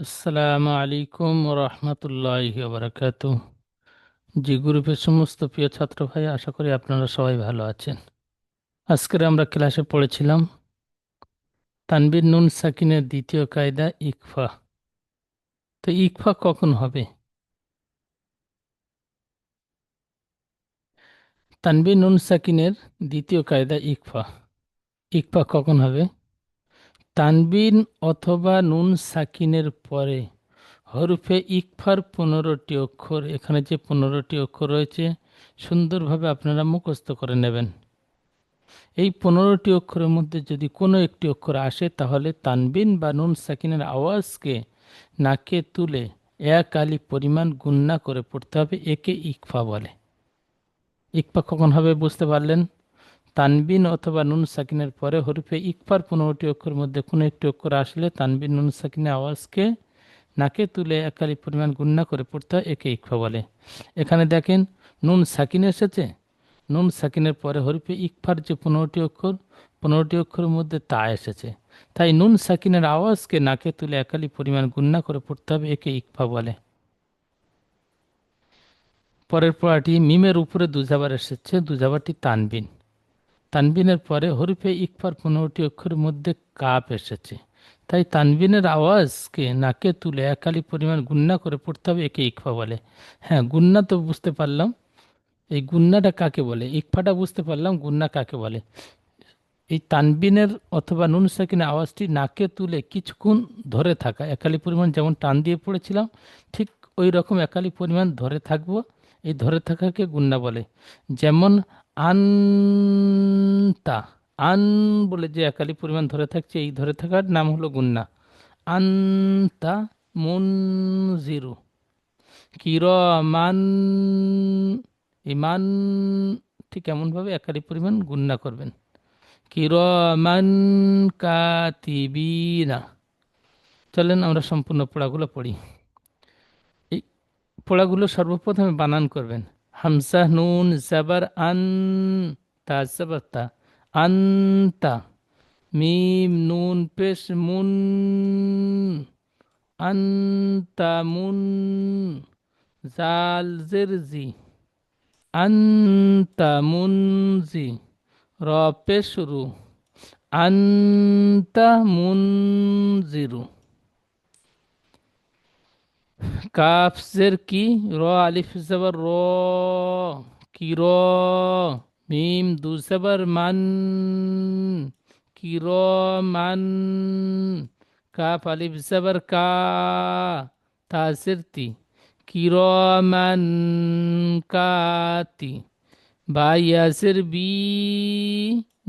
আসসালামু আলাইকুম রহমতুল্লাহ বারাকাত জি, গ্রুপের সমস্ত প্রিয় ছাত্র ভাই, আশা করি আপনারা সবাই ভালো আছেন। আজকের আমরা ক্লাসে পড়েছিলাম তানবির নুন সাকিনের দ্বিতীয় কায়দা ইকফা। তো ইকফা কখন হবে? তানবির নুন সাকিনের দ্বিতীয় কায়দা ইকফা। ইকফা কখন হবে? তানবিন অথবা নুন সাকিনের পরে হরফে ইকফার পনেরোটি অক্ষর, এখানে যে পনেরোটি অক্ষর রয়েছে, সুন্দরভাবে আপনারা মুখস্থ করে নেবেন। এই পনেরোটি অক্ষরের মধ্যে যদি কোনো একটি অক্ষর আসে, তাহলে তানবিন বা নুন সাকিনের আওয়াজকে নাকে তুলে এক আলি পরিমাণ গুন্না করে পড়তে হবে, একে ইকফা বলে। ইকফা কখন হবে বুঝতে পারলেন? তানবিন অথবা নুন সাকিনের পরে হরফে ইকফার পনেরোটি অক্ষরের মধ্যে কোনো একটি অক্ষর আসলে তানবিন নুন সাকিনের আওয়াজকে নাকে তুলে একালি পরিমাণ গুন্না করে পড়তে হয়, একে ইকফা বলে। এখানে দেখেন, নুন সাকিন এসেছে। নুন সাকিনের পরে হরিফে ইকফার যে পনেরোটি অক্ষর, পনেরোটি অক্ষরের মধ্যে তা এসেছে। তাই নুন সাকিনের আওয়াজকে নাকে তুলে একালি পরিমাণ গুন্না করে পড়তে হবে, একে ইকফা বলে। পরের পড়াটি মিমের উপরে দুজাবার এসেছে, দুজাবারটি তানবিন। তানবিনের পরে হরিফে ইকফার পনেরোটি অক্ষরের মধ্যে কাপ এসেছে। তাই তানবিনের আওয়াজকে নাকে তুলে একালি পরিমাণ গুন্না করে পড়তে হবে, একে ইকফা বলে। হ্যাঁ গুন্না তো বুঝতে পারলাম। এই গুন্নাটা কাকে বলে? ইকফাটা বুঝতে পারলাম, গুন্না কাকে বলে? এই তানবিনের অথবা নুন সাকিনের আওয়াজটি নাকে তুলে কিছুক্ষণ ধরে থাকা একালি পরিমাণ যেমন টান দিয়ে পড়েছিলাম, ঠিক ওই রকম একালি পরিমাণ ধরে থাকব। এই ধরে থাকাকে গুন্না বলে। যেমন আনতা, আন বলে যে একালি পরিমাণ ধরে থাকছে, এই ধরে থাকার নাম হলো গুন্না। আনতা মুন জিরু কিরমান, ইমান ঠিক এমনভাবে একালি পরিমাণ গুন্না করবেন। কিরমান কাতিবিনা। চলেন আমরা সম্পূর্ণ পোড়াগুলো পড়ি। এই পোড়াগুলো সর্বপ্রথমে বানান করবেন। হামসা নুন জাবার আন তা জাবার তা আন্তা মিম নুন পেশ মুন আন্তা মুন জাল জেরজি আন্তা মুনজি র পেশ রু আন্তা মুনজিরু কাফ জের কি র আলিফ জবর র কি র মিম দুসবর মান কিরমান কাফ আলিফ জবর কা তাসিরতি কিরমান কাতি বা ইয়াসির বি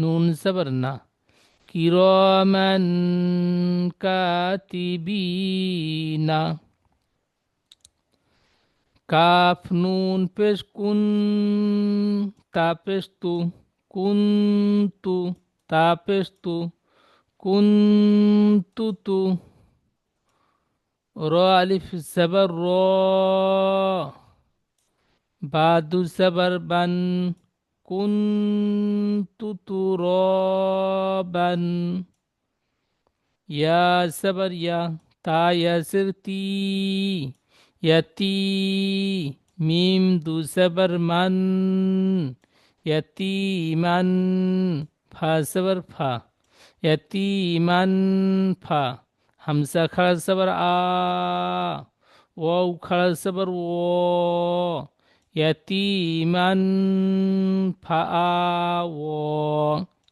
নুন সবর না কিরমান কাতিবিনা কাফ নুন পেশ কুন তাপেশ তু, কুন তু তাপেশ তু, কুন তু তু। র আলিফ জবর র বাদু জবর বান, কুন তু তু র বান। ইয়া জবর ইয়া, তা ইয়াসির তি। ইয়তি মিম দুসবর মন ইয়তিমন ফা সবর ফা ইয়তিমন ফা হামসা খড়া সবর আ ও খড়া সবর ও ইয়তিমন ফা আ ও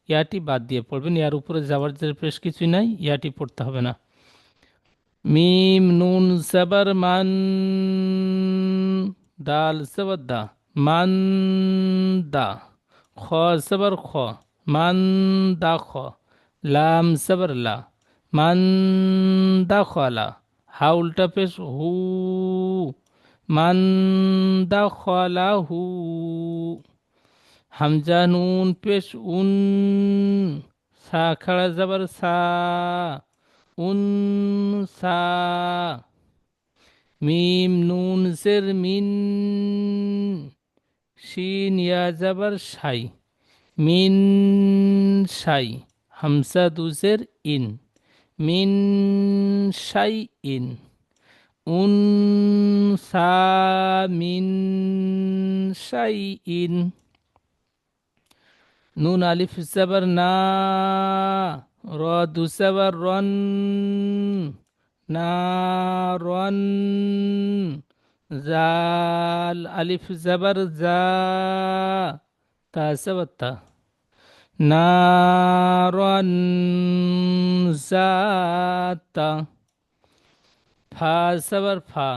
ইয়াটি বাদ দিয়ে পড়বেন ইয়ার উপরে যাওয়ার যে বেশ কিছুই নাই ইয়াটি পড়তে হবে না মিম নুন সবর মান দাল সবর দা, মান দা, খ সবর খ, মান দা খ, লাম সবর লা, মান দা খলা হা পেশ হু, মান দা খলা হু, হামজা নুন পেশ উন, সা খড়া জবর সা উনসা মিম নুন জের মিন শিন ইয়া জাবার সাই মিন সাই হামসা দুজের in mean Sai in উনসা mean Sai in নুন আলিফ জবর না র দু জবর রন না রন জাল আলিফ জবর জা তা জবর তা নারন জাতা ফা জবর ফা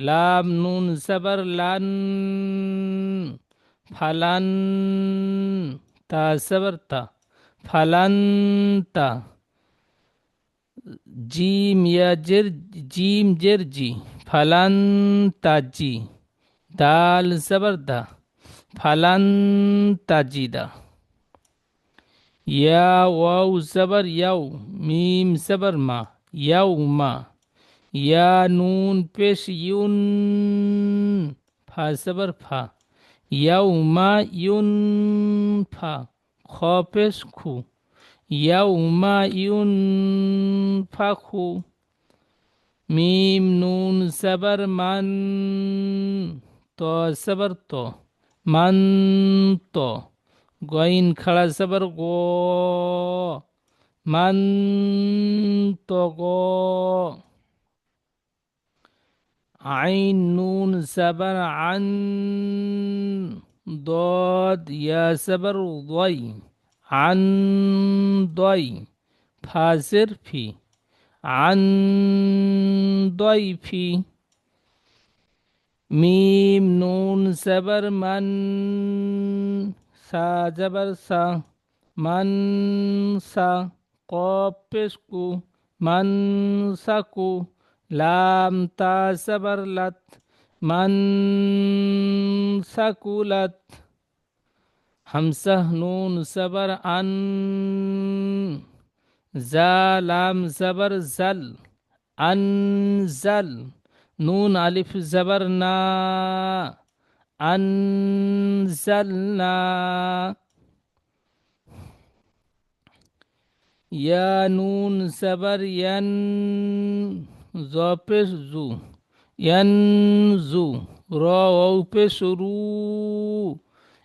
লাম নুন জবর লান ফালান তা জবর তা ফালান্তা জিম ইয়া জের জিম জের জি ফালান্তা জি দাল জবর দা ফালান্তা জিদা ইয়া ওয়াও জবর ইয়াও মিম জবর মা ইয়াও মা ইয়া নুন পেশ ইউন ফা জবর ফা ইয়াও মা ইউন ফা খ পেশ খু ইয়াও মা ইউন ফা খু মিম নুন জবর মান তো জবর তো মান তো গইন খাড়া জবর গো মান তো গো আইন নুন জবর আন ضاد يا زبر ضي عن ضي فازر في عن ضيفي মিম নুন জবর মান সা জবর সা মান সা কপ পেশকু মান সাকু লাম তা জবর লাত মান সাকুলাত হামসা নুন জবর আন জালাম জবর জাল আনজাল নুন আলিফ জবর না আনজালনা ইয়া নুন জবর ইয়ান জপেশ জু ইয়ান জু র ও পেশ রু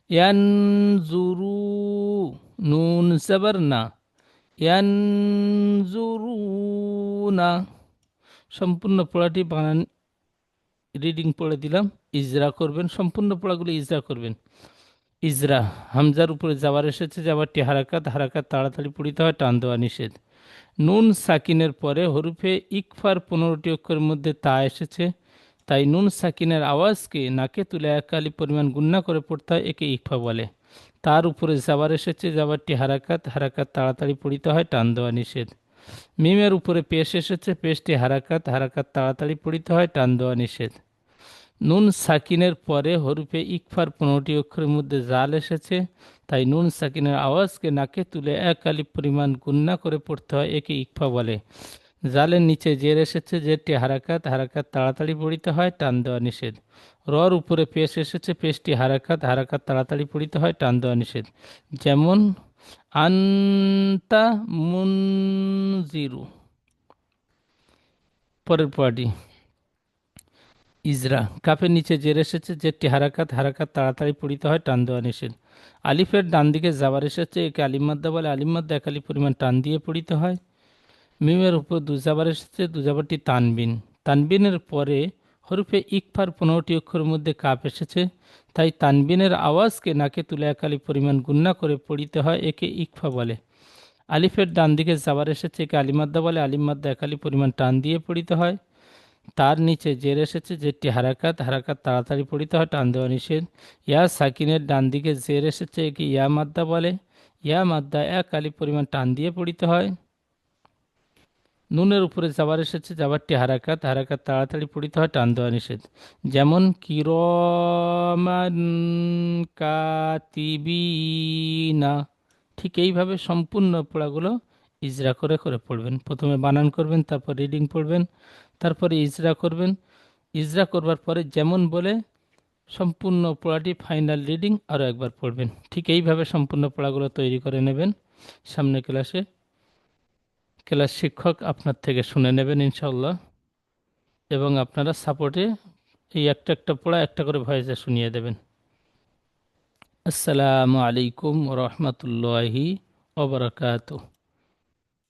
ইয়ান জুরু নুন জবর না ইয়ান জুরু না সম্পূর্ণ পড়াটি বানান রিডিং পড়ে দিলাম, ইজরা করবেন, সম্পূর্ণ পড়াগুলো ইজরা করবেন। ইজরা, হামজার উপরে যাবার এসেছে যাবারটি হারাকাত হারাকাত তাড়াতাড়ি পড়িতে হয়, টান দেওয়া নিষেধ। নুন সাকিনের পরে হরুফে ইকফার পনেরোটি অক্ষরের মধ্যে তা এসেছে। তাই নুন সাকিনের আওয়াজকে নাকে তুলে একালি পরিমাণ গুন্না করে পড়তে হয়, একে ইকফা বলে। তার উপরে যাবার এসেছে, যাবারটি হারাকাত হারাকাত তাড়াতাড়ি পড়িতে হয়, টান দেওয়া নিষেধ। মিমের উপরে পেশ এসেছে, পেশটি হারাকাত হারাকাত তাড়াতাড়ি পড়িতে হয়, টান দেওয়া নিষেধ। নুন সাকিনের পরে হরুফে ইকফার পনেরোটি অক্ষরের মধ্যে জাল এসেছে, তাই নুন সাকিনের আওয়াজকে নাকে তুলে এক পরিমাণ গুন্না করে পড়তে হয় একে ইকফা বলে। জালের নিচে জের এসেছে, জেরটি হারাকাত হারাকাত তাড়াতাড়ি পড়িতে হয়, টান দেওয়া নিষেধ। রর উপরে পেশ এসেছে, পেশটি হারাকাত হারাকাত তাড়াতাড়ি পড়িতে হয়, টান দেওয়া নিষেধ। যেমন, আন্তা মুনজিরু। পরের পড়াটি। ইজরা। কাপের নিচে জের এসেছে, জেরটি হারাকাত হারাকাত তাড়াতাড়ি পড়িতে হয়, টান দেওয়া নিষেধ। আলিফের ডান দিকে যাবার এসেছে, একে আলিমাদ্দা বলে আলিমাদ্দা একালি পরিমাণ টান দিয়ে পড়িতে হয়। মিমের উপর দুজাবার এসেছে, দুজাবারটি তানবিন। তানবিনের পরে হরুফে ইকফার পনেরোটি অক্ষরের মধ্যে কাপ এসেছে, তাই তানবিনের আওয়াজকে নাকে তুলে একালি পরিমাণ গুন্না করে পড়িতে হয়, একে ইকফা বলে। আলিফের ডান দিকে যাবার এসেছে, একে আলিমাদ্দা বলে আলিমাদ্দা একালি পরিমাণ টান দিয়ে পড়িতে হয়। তার নিচে জের এসেছে যেটি হারাকাত হারাকাত তাড়াতাড়ি পড়িতে হয়, টান দেওয়া নিষেধ। ইয়া সাকিনের ডান দিকে জের এসেছে, একে ইয়া মাদ্দা বলে। ইয়া মাদ্দা এক আলি পরিমাণ টান দিয়ে পড়িতে হয়। নুনের উপরে যাবার এসেছে, যাবারটি হারাকাত হারাকাত তাড়াতাড়ি পড়িতে হয়, টান দেওয়া নিষেধ। যেমন, কিরমান কাতিবিনা। ঠিক এইভাবে সম্পূর্ণ পড়াগুলো ইজরা করে করে পড়বেন। প্রথমে বানান করবেন, তারপর রিডিং পড়বেন। তারপরে ইজরা করবেন। ইজরা করবার পরে যেমন বলে সম্পূর্ণ পড়াটি ফাইনাল রিডিং আরও একবার পড়বেন। ঠিক এইভাবে সম্পূর্ণ পড়াগুলো তৈরি করে নেবেন। সামনে ক্লাসে, ক্লাস শিক্ষক আপনার থেকে শুনে নেবেন ইনশাল্লাহ এবং আপনারা সাপোর্টে এই একটা একটা পড়া একটা করে ভয়েসে শুনিয়ে দেবেন। আসসালামু আলাইকুম রহমতুল্লাহি ওবরাকাতু